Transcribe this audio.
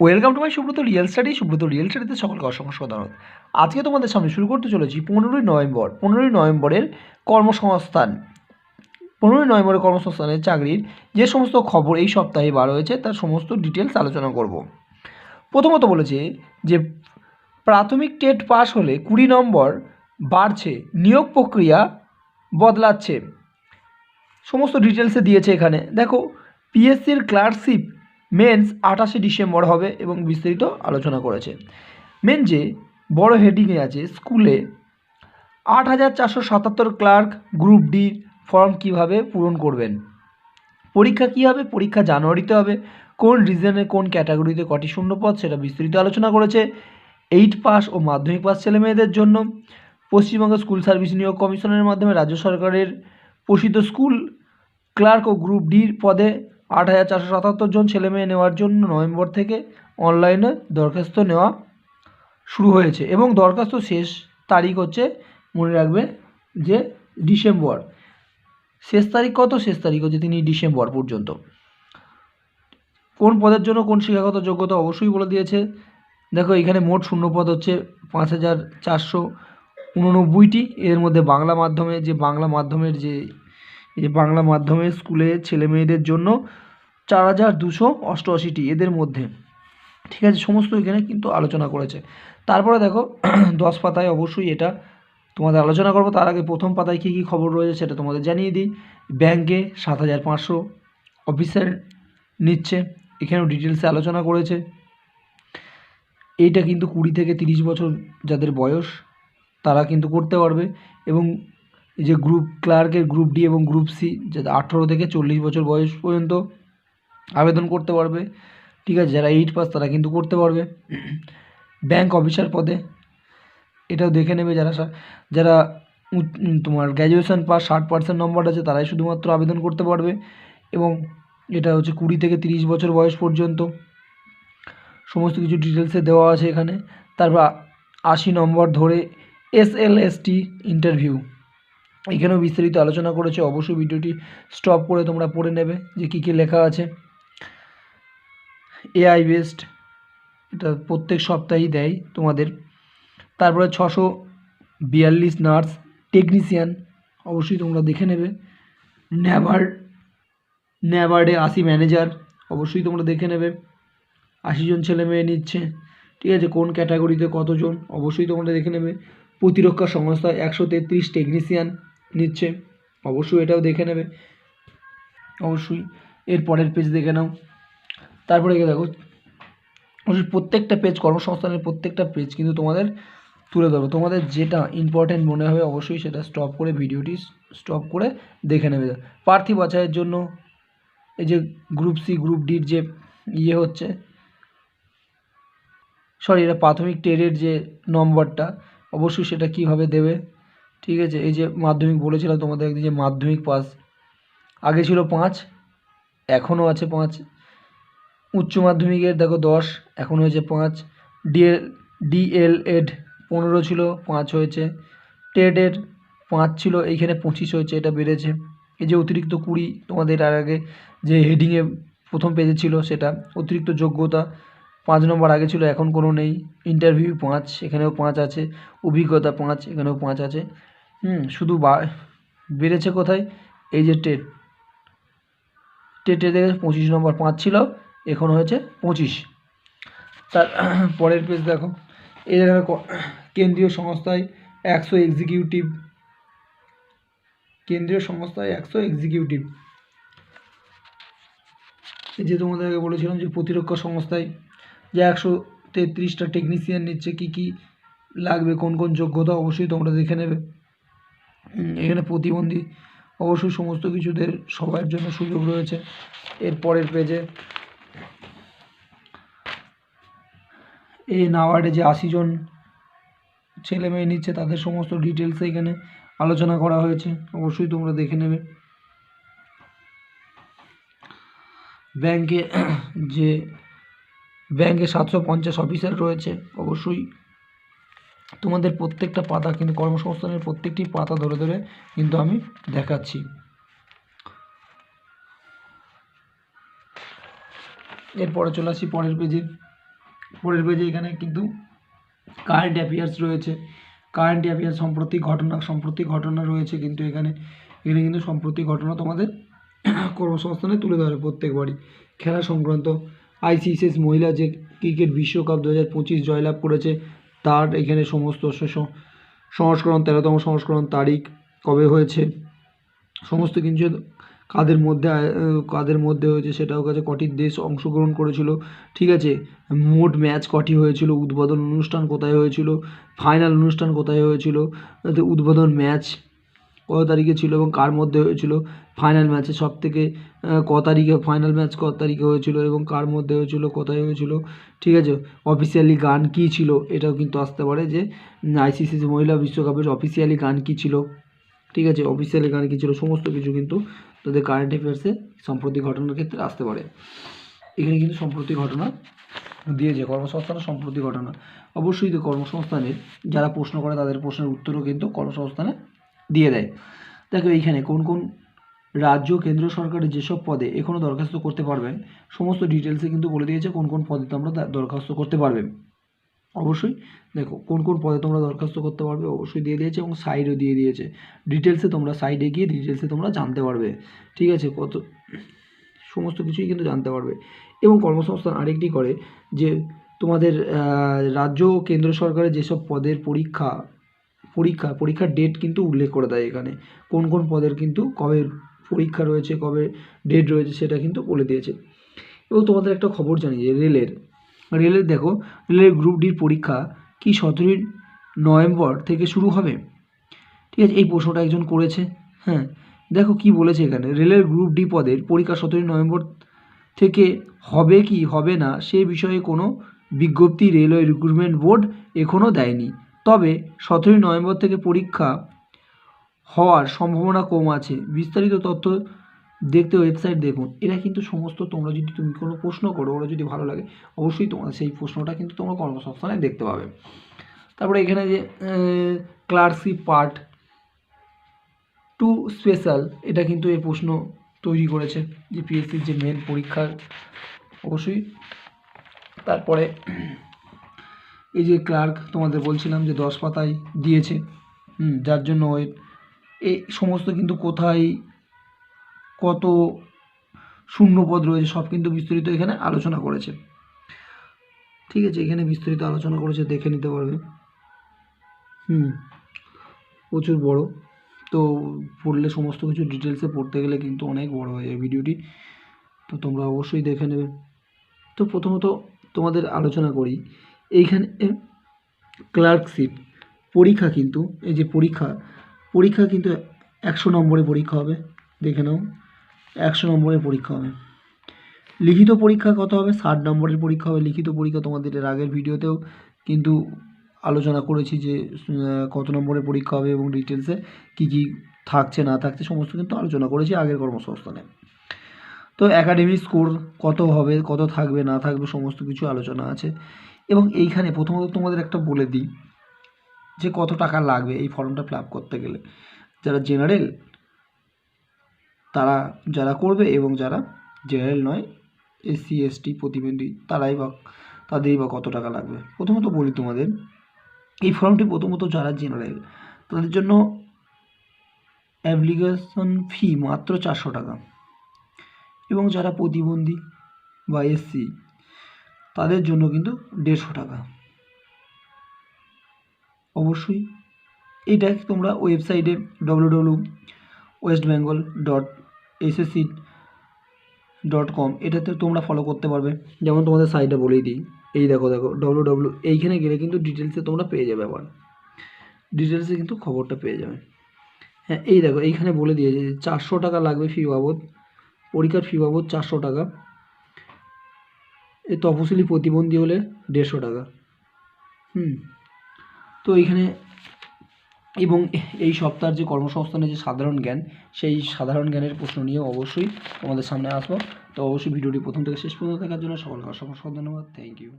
Welcome to my Subrata real study Subrata real স্টাডিতে সকলকে অসংখ্য স্বাগত। আজকে তোমাদের সামনে শুরু করতে চলেছি পনেরোই নভেম্বর। পনেরোই নভেম্বরের কর্মসংস্থান। পনেরোই নভেম্বরের কর্মসংস্থানের চাকরির যে সমস্ত খবর এই সপ্তাহে বার হয়েছে, তার সমস্ত ডিটেলস আলোচনা করব। প্রথমত বলেছে যে, প্রাথমিক টেট পাস হলে কুড়ি নম্বর বাড়ছে, নিয়োগ প্রক্রিয়া বদলাচ্ছে। সমস্ত ডিটেলসে দিয়েছে এখানে। দেখো পিএসসির ক্লার্কশিপ মেন্স আঠাশে ডিসেম্বর হবে এবং বিস্তারিত আলোচনা করেছে। মেন যে বড় হেডিংয়ে আছে, স্কুলে আট হাজার চারশো সাতাত্তর ক্লার্ক গ্রুপ ডি ফর্ম কীভাবে পূরণ করবেন? পরীক্ষা কী হবে? পরীক্ষা জানুয়ারিতে হবে। কোন রিজনে কোন ক্যাটাগরিতে কটি শূন্যপদ সেটা বিস্তারিত আলোচনা করেছে এইট পাস ও মাধ্যমিক পাস ছেলে মেয়েদের জন্য। পশ্চিমবঙ্গ স্কুল সার্ভিস নিয়োগ কমিশনের মাধ্যমে রাজ্য সরকারের প্রসিদ্ধ স্কুল ক্লার্ক ও গ্রুপ ডির পদে আট হাজার চারশো সাতাত্তর জন ছেলে মেয়ে নেওয়ার জন্য নভেম্বর থেকে অনলাইনে দরখাস্ত নেওয়া শুরু হয়েছে এবং দরখাস্ত শেষ তারিখ হচ্ছে, মনে রাখবে যে ডিসেম্বর। শেষ তারিখ কত? শেষ তারিখ হচ্ছে তিনি ডিসেম্বর পর্যন্ত। কোন পদের জন্য কোন শিক্ষাগত যোগ্যতা অবশ্যই বলে দিয়েছে। দেখো, এখানে মোট শূন্য পদ হচ্ছে পাঁচ হাজার চারশো উননব্বইটি। এর মধ্যে বাংলা মাধ্যমে যে বাংলা মাধ্যমের যে এই বাংলা মাধ্যমের স্কুলে ছেলে মেয়েদের জন্য চার হাজার দুশো অষ্টআশিটি এদের মধ্যে। ঠিক আছে, সমস্ত এখানে কিন্তু আলোচনা করেছে। তারপরে দেখো, দশ পাতায় অবশ্যই এটা তোমাদের আলোচনা করব। তার আগে প্রথম পাতায় কী কী খবর রয়েছে সেটা তোমাদের জানিয়ে দিই। ব্যাংকে সাত হাজার পাঁচশো অফিসার নিচ্ছে, এখানেও ডিটেলসে আলোচনা করেছে। এইটা কিন্তু কুড়ি থেকে তিরিশ বছর যাদের বয়স, তারা কিন্তু করতে পারবে। এবং এই যে গ্রুপ ক্লার্কের গ্রুপ ডি এবং গ্রুপ সি যাদের আঠেরো থেকে চল্লিশ বছর বয়স পর্যন্ত আবেদন করতে পারবে, ঠিক আছে? যারা এইট পাস তারা কিন্তু করতে পারবে। ব্যাংক অফিসার পদে, এটাও দেখে নেবে যারা যারা তোমার গ্র্যাজুয়েশন পাস ষাট পার্সেন্ট নম্বর আছে, তারাই শুধুমাত্র আবেদন করতে পারবে এবং এটা হচ্ছে কুড়ি থেকে তিরিশ বছর বয়স পর্যন্ত। সমস্ত কিছু ডিটেলসে দেওয়া আছে এখানে। তারপর আশি নম্বর ধরে S L S T interview এখানেও বিস্তারিত আলোচনা করেছে, অবশ্যই ভিডিওটি স্টপ করে তোমরা পড়ে নেবে যে কী কী লেখা আছে। এআই বেসড এটা প্রত্যেক সপ্তাহেই দেয় তোমাদের। তারপরে ছশো বিয়াল্লিশ নার্স টেকনিশিয়ান অবশ্যই তোমরা দেখে নেবে। ন্যাবার্ড ন্যাবার্ডে আশি ম্যানেজার অবশ্যই তোমরা দেখে নেবে। আশি জন ছেলে মেয়ে নিচ্ছে, ঠিক আছে? কোন ক্যাটাগরিতে কতজন, অবশ্যই তোমরা দেখে নেবে। প্রতিরক্ষা সংস্থা একশো তেত্রিশ টেকনিশিয়ান নিচ্ছে, অবশ্যই এটাও দেখে নেবে। অবশ্যই এর পরের পেজ দেখে নাও। তারপরে এগিয়ে দেখো, অবশ্যই প্রত্যেকটা পেজ কর্মসংস্থানের প্রত্যেকটা পেজ কিন্তু তোমাদের তুলে ধরো তোমাদের যেটা ইম্পর্টেন্ট মনে হবে অবশ্যই সেটা স্টপ করে ভিডিওটি স্টপ করে দেখে নেবে। প্রার্থী বাছাইয়ের জন্য এই যে গ্রুপ সি গ্রুপ ডির যে ইয়ে হচ্ছে সরি এটা প্রাথমিক টেরের যে নম্বরটা, অবশ্যই সেটা কীভাবে দেবে? ঠিক আছে, এই যে মাধ্যমিক বলেছিলাম তোমাদের যে মাধ্যমিক পাস। আগে ছিল পাঁচ, এখনও আছে পাঁচ। উচ্চ মাধ্যমিকের দেখো দশ, এখন হয়েছে পাঁচ। ডিএল ডিএলএড পনেরো ছিল, পাঁচ হয়েছে। টেডের পাঁচ ছিল, এইখানে পঁচিশ হয়েছে, এটা বেড়েছে। এই যে অতিরিক্ত কুড়ি তোমাদের আর আগে যে হেডিংয়ে প্রথম পেজে ছিল সেটা। অতিরিক্ত যোগ্যতা পাঁচ নম্বর আগে ছিল, এখন কোনো নেই। ইন্টারভিউ পাঁচ, এখানেও পাঁচ আছে। অভিজ্ঞতা পাঁচ, এখানেও পাঁচ আছে। হুম, শুধু বেড়েছে কোথায়? এই যে টেট। টেটে দেখে পঁচিশ নম্বর পাঁচ ছিল, এখন হয়েছে পঁচিশ। তার পরের পেজ দেখো। এই জায়গায় কেন্দ্রীয় সংস্থায় একশো এক্সিকিউটিভ কেন্দ্রীয় সংস্থায় একশো এক্সিকিউটিভ যে তোমাদেরকে বলেছিলাম যে প্রতিরক্ষা সংস্থায় যে একশো তেত্রিশটা টেকনিশিয়ান নিচ্ছে, কী কী লাগবে, কোন কোন যোগ্যতা অবশ্যই তোমরা দেখে নেবে। এখানে প্রতিবন্ধী অবশ্যই সমস্ত কিছুদের সবার জন্য সুযোগ রয়েছে। এর পরের পেজে এই নাওয়ার্ডে যে আশি জন ছেলে মেয়ে নিচ্ছে, তাদের সমস্ত ডিটেলস এখানে আলোচনা করা হয়েছে। অবশ্যই তোমরা দেখে নেবে। ব্যাংকে যে ব্যাংকে সাতশো পঞ্চাশ অফিসার রয়েছে, অবশ্যই। তোমাদের প্রত্যেকটা পাতা কিন্তু কর্মসংস্থানের প্রত্যেকটি পাতা ধরে ধরে কিন্তু আমি দেখাচ্ছি। এরপরে চলে আসি পরের পেজে। পরের পেজে এখানে কিন্তু কারেন্ট অ্যাফেয়ার্স রয়েছে। কারেন্ট অ্যাফেয়ার্স সম্প্রতি ঘটনা সম্প্রতি ঘটনা রয়েছে কিন্তু এখানে। এখানে কিন্তু সম্প্রতি ঘটনা তোমাদের কর্মসংস্থানে তুলে ধরে প্রত্যেকবারই। খেলা সংক্রান্ত আইসিসিএস মহিলা যে ক্রিকেট বিশ্বকাপ দু হাজার পঁচিশ জয়লাভ করেছে, তার এখানে সমস্ত সংস্করণ, তেরোতম সংস্করণ তারিখ কবে হয়েছে? সমস্ত কিছু কাদের মধ্যে কাদের মধ্যে হয়েছে সেটাও কাছে কটি দেশ অংশগ্রহণ করেছিল। ঠিক আছে, মোট ম্যাচ কটি হয়েছিল? উদ্বোধন অনুষ্ঠান কোথায় হয়েছিল? ফাইনাল অনুষ্ঠান কোথায় হয়েছিল? উদ্বোধন ম্যাচ কত তারিখে ছিল এবং কার মধ্যে হয়েছিল? ফাইনাল ম্যাচে সব থেকে ক তারিখে ফাইনাল ম্যাচ কত তারিখে হয়েছিল এবং কার মধ্যে হয়েছিল, কোথায় হয়েছিল? ঠিক আছে? অফিসিয়ালি গান কী ছিল? এটাও কিন্তু আসতে পারে যে আইসিসি মহিলা বিশ্বকাপের অফিসিয়ালি গান কী ছিল? ঠিক আছে? অফিসিয়ালি গান কী ছিল? সমস্ত কিছু কিন্তু তাদের কারেন্ট অ্যাফেয়ার্সে সম্প্রতি ঘটনার ক্ষেত্রে আসতে পারে। এখানে কিন্তু সম্প্রতি ঘটনা দিয়েছে, কর্মসংস্থানের সম্প্রতি ঘটনা। অবশ্যই তো কর্মসংস্থানের, যারা প্রশ্ন করে তাদের প্রশ্নের উত্তরও কিন্তু কর্মসংস্থানে দিয়ে দেয়। দেখো এইখানে কোন কোন রাজ্য, কেন্দ্র, সরকারের যেসব পদে এখনও দরখাস্ত করতে পারবেন, সমস্ত ডিটেলসে কিন্তু বলে দিয়েছে কোন কোন পদে তোমরা দরখাস্ত করতে পারবে। অবশ্যই দেখো কোন কোন পদে তোমরা দরখাস্ত করতে পারবে অবশ্যই দিয়ে দিয়েছে এবং সাইডও দিয়ে দিয়েছে। ডিটেলসে তোমরা সাইডে গিয়ে ডিটেলসে তোমরা জানতে পারবে। ঠিক আছে, কত সমস্ত কিছুই কিন্তু জানতে পারবে। এবং কর্মসংস্থান আরেকটি করে যে তোমাদের রাজ্য ও কেন্দ্র সরকারের যেসব পদের পরীক্ষা পরীক্ষা, পরীক্ষার ডেট কিন্তু উল্লেখ করে দেয় এখানে। কোন কোন পদের কিন্তু কবে পরীক্ষা রয়েছে, কবে ডেট রয়েছে সেটা কিন্তু বলে দিয়েছে। এবং তোমাদের একটা খবর জানি যে রেলের। রেলের দেখো, রেলের গ্রুপ ডির পরীক্ষা কি সতেরোই নভেম্বর থেকে শুরু হবে? ঠিক আছে, এই প্রশ্নটা একজন করেছে হ্যাঁ। দেখো কি বলেছে এখানে, রেলের গ্রুপ ডি পদের পরীক্ষা সতেরোই নভেম্বর থেকে হবে কি, হবে না, সে বিষয়ে কোনো বিজ্ঞপ্তি রেলওয়ে রিক্রুটমেন্ট বোর্ড এখনও দেয়নি। তবে সতেরোই নভেম্বর থেকে পরীক্ষা হওয়ার সম্ভাবনা কম আছে। বিস্তারিত তথ্য দেখতে ওয়েবসাইট দেখুন। এরা কিন্তু সমস্ত তোমরা যদি তুমি কোনো প্রশ্ন করো, ওরা যদি ভালো লাগে, অবশ্যই তোমার সেই প্রশ্নটা কিন্তু তোমরা কর্মসংস্থানে দেখতে পাবে। তারপরে এখানে যে ক্লার্কশিপ পার্ট টু স্পেশাল, এটা কিন্তু এই প্রশ্ন তৈরি করেছে যে পিএসসির যে মেন পরীক্ষার, অবশ্যই। তারপরে এই যে ক্লার্ক তোমাদের বলছিলাম যে দশ পাতায় দিয়েছে, হুম, যার জন্য ওই, এই সমস্ত কিন্তু কোথায় কত শূন্যপদ রয়েছে সব কিন্তু বিস্তারিত এখানে আলোচনা করেছে। ঠিক আছে, এখানে বিস্তারিত আলোচনা করেছে, দেখে নিতে পারবে। হুম, প্রচুর বড়। তো পড়লে সমস্ত কিছু ডিটেলসে পড়তে গেলে কিন্তু অনেক বড় হয়ে যায় ভিডিওটি। তো তোমরা অবশ্যই দেখে নেবে। তো প্রথমত তোমাদের আলোচনা করি। এইখানে ক্লার্কশিপ, পরীক্ষা কিন্তু, এই যে পরীক্ষা পরীক্ষা কিন্তু একশো নম্বরে পরীক্ষা হবে, দেখে নাও, একশো নম্বরের পরীক্ষা হবে। লিখিত পরীক্ষা কত হবে? ষাট নম্বরের পরীক্ষা হবে। লিখিত পরীক্ষা তোমাদের এর আগের ভিডিওতেও কিন্তু আলোচনা করেছি যে কত নম্বরের পরীক্ষা হবে এবং ডিটেলসে কী কী থাকছে, না থাকছে, সমস্ত কিন্তু আলোচনা করেছি আগের কর্মসংস্থানে। তো একাডেমিক স্কোর কত হবে, কত থাকবে, না থাকবে, সমস্ত কিছু আলোচনা আছে। এবং এইখানে প্রথমত তোমাদের একটা বলে দিই যে কত টাকা লাগবে এই ফর্মটা ফিল করতে গেলে। যারা জেনারেল তারা যারা করবে এবং যারা জেনারেল নয় এসসি এসটি প্রতিবন্ধী, তারাই বা, তাদেরই বা কত টাকা লাগবে। প্রথমত বলি তোমাদের, এই ফর্মটি প্রথমত যারা জেনারেল তাদের জন্য অ্যাপ্লিকেশন ফি মাত্র চারশো টাকা। এবং যারা প্রতিবন্ধী বা এসসি তাদের জন্য কিন্তু দেড়শো টাকা। অবশ্যই এটা তোমরা ওয়েবসাইটে W W West Bengal dot SSC dot com এটাতে তোমরা ফলো করতে পারবে। যেমন তোমাদের সাইটে বলেই দিই। এই দেখো দেখো ডব্লু ডব্লু এইখানে গেলে কিন্তু ডিটেলসে তোমরা পেয়ে যাবে আবার। ডিটেলসে কিন্তু খবরটা পেয়ে যাবে। হ্যাঁ এই দেখো, এইখানে বলে দিয়েছে যে চারশো টাকা লাগবে ফি বাবদ, পরীক্ষার ফি বাবদ চারশো টাকা। এই তফসিলি প্রতিবন্ধী হলে দেড়শো টাকা। হুম। তো এইখানে এবং এই সপ্তাহের যে কর্মসংস্থানের যে সাধারণ জ্ঞান, সেই সাধারণ জ্ঞানের প্রশ্ন নিয়ে অবশ্যই তোমাদের সামনে আসব। তো অবশ্যই ভিডিওটি প্রথম থেকে শেষ পর্যন্ত দেখার জন্য সকলকে অসংখ্য ধন্যবাদ। Thank you